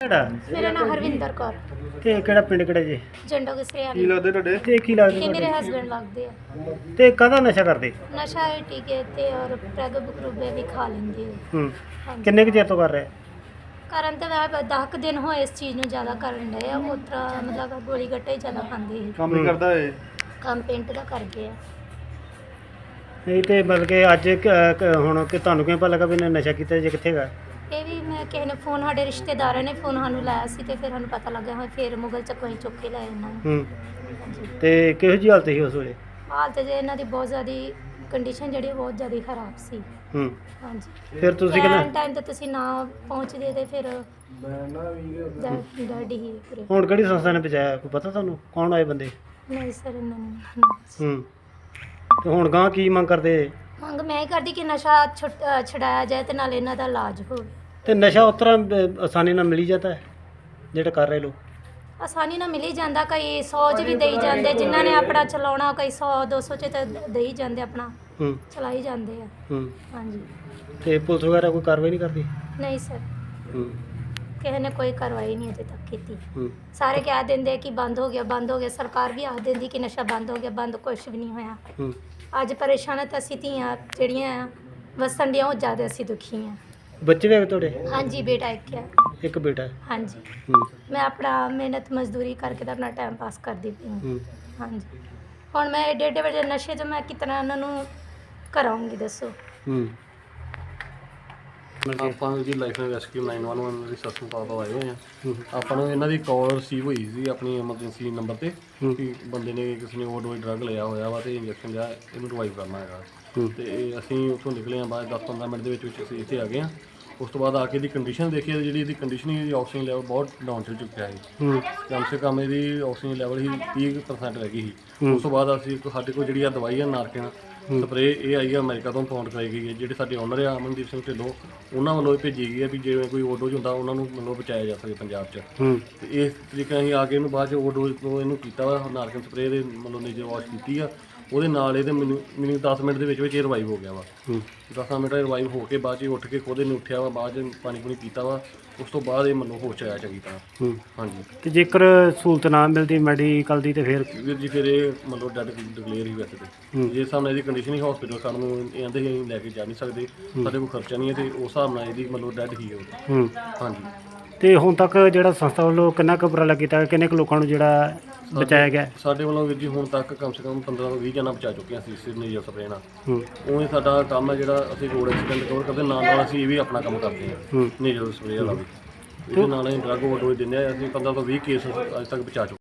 ਕਿਹੜਾ? ਮੇਰਾ ਨਾਮ ਹਰਵਿੰਦਰ ਕੌਰ। ਤੇ ਕਿਹੜਾ ਪਿੰਡ ਕਿਹੜਾ ਜੀ? ਜੰਡੋ ਗਸਰਿਆ ਕੀ ਲੱਗਦੇ ਤੁਹਾਡੇ? ਤੇ ਕੀ ਲੱਗਦਾ ਇਹ ਮੇਰੇ ਤੁਹਾਡੇ? ਹਸਬੰਡ ਲੱਗਦੇ ਆ। ਤੇ ਕਾਹਦਾ ਨਸ਼ਾ ਕਰਦੇ? ਨਸ਼ਾ ਇਹ ਟੀਕੇ ਤੇ ਔਰ ਪ੍ਰੈਗ ਬਕਰੂਬੇ ਵੀ ਖਾ ਲੈਂਦੇ ਆ। ਹੂੰ। ਹਾਂਜੀ। ਕਿੰਨੇ ਕੁ ਚਿਰ ਤੋਂ ਕਰ ਰਹੇ? ਕਰਨ ਤੇ ਮੈਂ 10 ਦਿਨ ਹੋਏ ਇਸ ਚੀਜ਼ ਨੂੰ ਜ਼ਿਆਦਾ ਕਰਨ ਡਏ ਆ। ਉਤਰਾ ਮਤਲਬ ਗੋਲੀ ਗੱਟੇ ਹੀ ਜ਼ਿਆਦਾ ਖਾਂਦੇ ਸੀ ਕੰਮ ਨਹੀਂ ਕਰਦਾ ਏ ਕੰਮ ਪੇਂਟ ਦਾ ਕਰਦੇ ਆ। ਨਹੀਂ ਤੇ ਮਤਲਬ ਕਿ ਅੱਜ ਕ- ਕ- ਹੁਣ ਕਿ ਤੁਹਾਨੂੰ ਕਿਵੇਂ ਪਤਾ ਲੱਗਾ ਵੀ ਇਹਨੇ ਨਸ਼ਾ ਕੀਤਾ ਜੇ ਕਿੱਥੇ ਗਾ? ਇਹ ਵੀ ਮੈਂ ਕਿਸੇ ਨੇ ਫੋਨ ਸਾਡੇ ਰਿਸ਼ਤੇਦਾਰਾਂ ਨੇ ਫੋਨ ਸਾਨੂੰ ਲਾਇਆ ਸੀ ਤੇ ਫਿਰ ਸਾਨੂੰ ਪਤਾ ਲੱਗਾ ਹਾਂ ਫਿਰ ਮੁਗਲ ਚੱਕੋਂ ਹੀ ਚੁੱਕ ਕੇ ਲਾਏ ਇਹਨਾਂ ਨੂੰ। ਹੂੰ। ਤੇ ਕਿਹੋ ਜਿਹੀ ਹਾਲਤ ਸੀ ਉਸ ਵੇਲੇ? ਹਾਲਤ ਜੇ ਇਹਨਾਂ ਦੀ ਬਹੁਤ ਜ਼ਿਆਦਾ ਕੰਡੀਸ਼ਨ ਜਿਹੜੀ ਬਹੁਤ ਜ਼ਿਆਦਾ ਖਰਾਬ ਸੀ। ਹੂੰ। ਹਾਂਜੀ। ਫਿਰ ਤੁਸੀਂ ਕਿੰਨਾ ਟਾਈਮ ਤੇ ਤੁਸੀਂ ਨਾ ਪਹੁੰਚਦੇ ਤੇ ਫਿਰ ਡੈਡੀ ਹੀ ਹੁਣ ਕਿਹੜੀ ਸੰਸਥਾ ਨੇ ਪਹੁੰਚਾਇਆ? ਕੋਈ ਪਤਾ ਤੁਹਾਨੂੰ? ਕੌਣ ਆਏ ਬੰਦੇ? ਨਹੀਂ ਸਰ ਇਹਨਾਂ ਨੂੰ ਹੂੰ। ਤੇ ਹੁਣ ਗਾਂ ਕੀ ਮੰਗ ਕਰਦੇ? ਮੰਗ ਮੈਂ ਕਰਦੀ ਕਿ ਨਸ਼ਾ ਛੁੱਟ- ਅ, ਛੁਡਾਇਆ ਜਾਏ ਤੇ ਨਾਲ ਇਹਨਾਂ ਦਾ ਇਲਾਜ ਹੋਵੇ। ਤੇ ਨਸ਼ਾ ਉਸ ਤਰ੍ਹਾਂ ਅ, ਆਸਾਨੀ ਨਾਲ ਮਿਲੀ ਜਾਂਦਾ ਹੈ ਜਿਹੜਾ ਕਰ ਰਹੇ ਲੋਕ? ਆਸਾਨੀ ਨਾਲ ਮਿਲ ਜਾਂਦਾ ਕਈ 100 ਚ ਵੀ ਦੇਈ ਜਾਂਦੇ ਜਿਨ੍ਹਾਂ ਨੇ ਆਪਣਾ ਚਲਾਉਣਾ ਕਈ 100 200 ਚ ਤਾਂ ਦੇਈ ਜਾਂਦੇ ਆਪਣਾ ਹੂੰ। ਚਲਾਈ ਜਾਂਦੇ ਆ। ਹੂੰ। ਹਾਂਜੀ। ਤੇ ਪੁਲਿਸ ਵਗੈਰਾ ਕੋਈ ਕਾਰਵਾਈ ਨਹੀਂ ਕਰਦੀ? ਨਹੀਂ ਸਰ। ਹੂੰ। ਕਿਸੇ ਨੇ ਕੋਈ ਕਾਰਵਾਈ ਨਹੀਂ ਅਜੇ ਤੱਕ ਕੀਤੀ। ਹੂੰ। ਸਾਰੇ ਕਹਿ ਦਿੰਦੇ ਕਿ ਬੰਦ ਹੋ ਗਿਆ ਬੰਦ ਹੋ ਗਿਆ ਸਰਕਾਰ ਵੀ ਆਖ ਦਿੰਦੀ ਕਿ ਨਸ਼ਾ ਬੰਦ ਹੋ ਗਿਆ ਬੰਦ ਕੁਛ ਵੀ ਨਹੀਂ ਹੋਇਆ। ਹੂੰ। ਅੱਜ ਪਰੇਸ਼ਾਨ ਤਾਂ ਅਸੀਂ ਧੀਆਂ ਜਿਹੜੀਆਂ ਆ ਵਸਣ ਦੀਆਂ ਉਹ ਜ਼ਿਆਦਾ ਅਸੀਂ ਦੁਖੀ ਆ। ਬੱਚੇ ਵੀ ਹੈਗੇ ਤੁਹਾਡੇ? ਹਾਂਜੀ ਬੇਟਾ ਇੱਕ ਆ। ਇੱਕ ਬੇਟਾ ਹੈ। ਹਾਂਜੀ। ਹੂੰ। ਮੈਂ ਆਪਣਾ ਮਿਹਨਤ ਮਜ਼ਦੂਰੀ ਕਰਕੇ ਤਾਂ ਆਪਣਾ ਟਾਈਮ ਪਾਸ ਕਰਦੀ ਪਈ ਹਾਂ। ਹੂੰ। ਹਾਂਜੀ। ਹੁਣ ਮੈਂ ਏਡੇ ਏਡੇ ਵੱਡੇ ਨਸ਼ੇ 'ਚ ਮੈਂ ਕਿਤਨਾ ਉਹਨਾਂ ਨੂੰ ਕਰਾਉਂਗੀ ਦੱਸੋ? ਹੂੰ। ਆਪਾਂ ਜੀ ਲਾਈਫ ਰੈਸਕਿਊ 911 ਦੀ ਸਸਨ ਤੋਂ ਆਏ ਹੋਏ ਆ। ਆਪਾਂ ਨੂੰ ਇਹਨਾਂ ਦੀ ਕਾਲ ਰਿਸੀਵ ਹੋਈ ਸੀ ਆਪਣੀ ਐਮਰਜੈਂਸੀ ਨੰਬਰ ਤੇ ਕਿ ਬੰਦੇ ਨੇ ਕਿਸੇ ਨੇ ਓਵਰਡੋਜ਼ ਡਰੱਗ ਲਿਆ ਹੋਇਆ ਵਾ ਤੇ ਇੰਜੈਕਸ਼ਨ ਲਿਆ ਇਹਨੂੰ ਰਿਵਾਈਵ ਕਰਨਾ ਹੈਗਾ। ਤੇ ਅਸੀਂ ਉੱਥੋਂ ਨਿਕਲੇ ਆ ਬਾਅਦ 10-15 ਮਿੰਟ ਦੇ ਵਿੱਚ ਵਿੱਚ ਅਸੀਂ ਇੱਥੇ ਆ ਗਏ ਆ। ਉਸ ਤੋਂ ਬਾਅਦ ਆ ਕੇ ਇਹਦੀ ਕੰਡੀਸ਼ਨ ਦੇਖੀ ਤਾਂ ਜਿਹੜੀ ਇਹਦੀ ਕੰਡੀਸ਼ਨ ਇਹਦੀ ਆਕਸੀਜਨ ਲੈਵਲ ਬਹੁਤ ਡਾਊਨ ਚੱਲ ਚੁੱਕਿਆ ਹੈ ਹੂੰ। ਕਮ ਸੇ ਕਮ ਇਹਦੀ ਆਕਸੀਜਨ ਲੈਵਲ ਹੀ 30% ਰਹਿ ਗਈ ਸੀ। ਉਸ ਤੋਂ ਬਾਅਦ ਅਸੀਂ ਇੱਕ ਸਾਡੇ ਕੋਲ ਜਿਹੜੀ ਆ ਦਵਾਈ ਆ ਨਾਰਕਨ ਸਪਰੇ ਇਹ ਆਈ ਆ ਅਮਰੀਕਾ ਤੋਂ ਫਾਉਂਡ ਕਰਾਈ ਗਈ ਹੈ ਜਿਹੜੇ ਸਾਡੇ ਓਨਰ ਆ ਅਮਨਦੀਪ ਸਿੰਘ ਢਿੱਲੋਂ ਉਹਨਾਂ ਵੱਲੋਂ ਇਹ ਭੇਜੀ ਗਈ ਹੈ ਵੀ ਜਿਵੇਂ ਕੋਈ ਓਵਰਡੋਜ਼ ਹੁੰਦਾ ਉਹਨਾਂ ਨੂੰ ਮਤਲਬ ਬਚਾਇਆ ਜਾ ਸਕੇ ਪੰਜਾਬ 'ਚ। ਹੂੰ। ਤੇ ਇਸ ਤਰੀਕੇ ਨਾਲ ਅਸੀਂ ਆ ਕੇ ਇਹਨੂੰ ਬਾਅਦ 'ਚ ਓਵਰਡੋਜ਼ ਤੋਂ ਇਹਨੂੰ ਕੀਤਾ ਵਾ ਨਾਰਕਨ ਸਪਰੇ ਦੇ ਮਤਲਬ ਨੇਜਰ ਵਾਸ਼ ਕੀਤੀ ਆ ਉਹਦੇ ਨਾਲ ਇਹਦੇ ਮੈਨੂੰ ਮੈਨੂੰ 10 ਮਿੰਟ ਦੇ ਵਿੱਚ ਵਿੱਚ ਇਹ ਰਿਵਾਈਵ ਹੋ ਗਿਆ ਵਾ। ਹੂੰ। 10 ਮਿੰਟ ਰਿਵਾਈਵ ਹੋ ਕੇ ਬਾਅਦ 'ਚ ਇਹ ਉੱਠ ਕੇ ਖੁਦ ਇਹਨੇ ਉੱਠਿਆ ਵਾ ਬਾਅਦ 'ਚ ਪਾਣੀ ਪੂਣੀ ਪੀਤਾ ਵਾ ਉਸ ਤੋਂ ਬਾਅਦ ਇਹ ਮੈਨੂੰ ਹੋਸ਼ ਆਇਆ ਚੰਗੀ ਤਰ੍ਹਾਂ। ਹੂੰ। ਹਾਂਜੀ। ਤੇ ਜੇਕਰ ਸਹੂਲਤ ਨਾ ਮਿਲਦੀ ਮੈਡੀਕਲ ਦੀ ਤੇ ਫਿਰ ਵੀਰ ਜੀ ਫਿਰ ਇਹ ਮਤਲਬ ਡੈਡ ਡਿਕਲੇਅਰ ਹੀ ਵੈਸੇ ਤੇ। ਜੇ ਨਾਲ ਇਹਦੀ ਕੰਡੀਸ਼ਨ ਹੀ ਹਸਪੀਟਲ ਸਾਨੂੰ ਇਹ ਆਂਦੇ ਅਸੀਂ ਲੈ ਕੇ ਜਾ ਨਹੀਂ ਸਕਦੇ ਸਾਡੇ ਕੋਲ ਖਰਚਾ ਨਹੀਂ ਹੈ ਤੇ ਉਸ ਹਿਸਾਬ ਨਾਲ ਇਹਦੀ ਮਤਲਬ ਡੈਡ ਹੀ ਹੋ ਹੂੰ। ਹਾਂਜੀ। ਤੇ ਹੁਣ ਤੱਕ ਜਿਹੜਾ ਸੰਸਥਾ ਵੱਲੋਂ ਕਿੰਨਾ ਕੁ ਉਪਰਾਲਾ ਕੀਤਾ ਕਿੰਨੇ ਕੁ ਲੋਕਾਂ ਨੂੰ ਜਿਹੜਾ ਬਚਾਇਆ ਗਿਆ? ਸਾਡੇ ਵੱਲੋਂ ਵੀਰ ਜੀ ਹੁਣ ਤੱਕ ਕਮ ਸੇ ਕਮ 15 ਤੋਂ 20 ਜਣਾ ਬਚਾ ਚੁੱਕੇ ਹਾਂ ਅਸੀਂ ਸਿਰਨੇ ਜੋ ਸਪਰੇ ਨਾਲ। ਹੂੰ। ਉਵੇਂ ਸਾਡਾ ਕੰਮ ਹੈ ਜਿਹੜਾ ਅਸੀਂ ਰੋਡ ਐਕਸੀਡੈਂਟ ਕਵਰ ਕਰਦੇ ਨਾਲ ਨਾਲ ਅਸੀਂ ਇਹ ਵੀ ਆਪਣਾ ਕੰਮ ਕਰਦੇ ਹਾਂ ਹੂੰ। ਨੇਜਰ ਸਪਰੇ ਵਾਲਾ ਵੀ। ਇਹਦੇ ਨਾਲ ਅਸੀਂ ਡਰੱਗ ਓਵਰਡੋਜ਼ ਦਿੰਦੇ ਆ ਅਸੀਂ 15 ਤੋਂ 20 ਕੇਸ ਅੱਜ ਤੱਕ ਬਚਾ ਚੁੱਕੇ